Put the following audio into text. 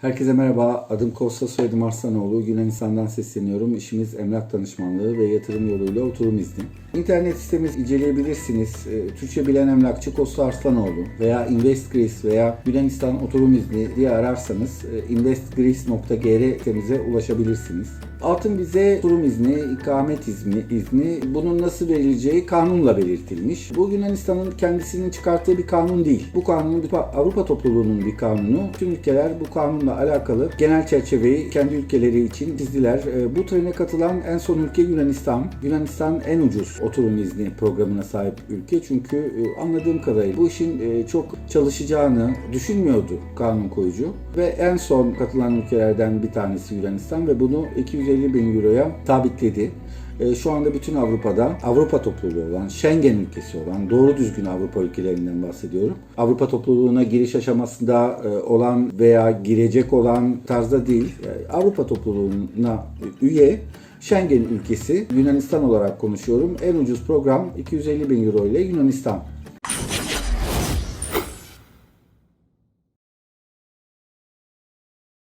Herkese merhaba. Adım Kosta, soyadım Arslanoğlu. Yunanistan'dan sesleniyorum. İşimiz emlak danışmanlığı ve yatırım yoluyla oturum izni. İnternet sitemiz inceleyebilirsiniz. Ee, Türkçe bilen emlakçı Kosta Arslanoğlu veya InvestGreece veya Yunanistan oturum izni diye ararsanız e, investgreece.gr sitemize ulaşabilirsiniz. Altın bize oturum izni, ikamet izni, izni bunun nasıl verileceği kanunla belirtilmiş. Bu Yunanistan'ın kendisinin çıkarttığı bir kanun değil. Bu kanunun bir Avrupa topluluğunun bir kanunu. Tüm ülkeler bu kanunla alakalı genel çerçeveyi kendi ülkeleri için çizdiler. E, Bu trene katılan en son ülke Yunanistan. Yunanistan en ucuz oturum izni programına sahip ülke. Çünkü e, anladığım kadarıyla bu işin e, çok çalışacağını düşünmüyordu kanun koyucu. Ve en son katılan ülkelerden bir tanesi Yunanistan ve bunu 250 bin euroya sabitledi. E, Şu anda bütün Avrupa'da Avrupa topluluğu olan, Schengen ülkesi olan, doğru düzgün Avrupa ülkelerinden bahsediyorum. Avrupa topluluğuna giriş aşamasında e, olan veya girecek olan tarzda değil, e, Avrupa topluluğuna üye Schengen ülkesi, Yunanistan olarak konuşuyorum. En ucuz program 250 bin euro ile Yunanistan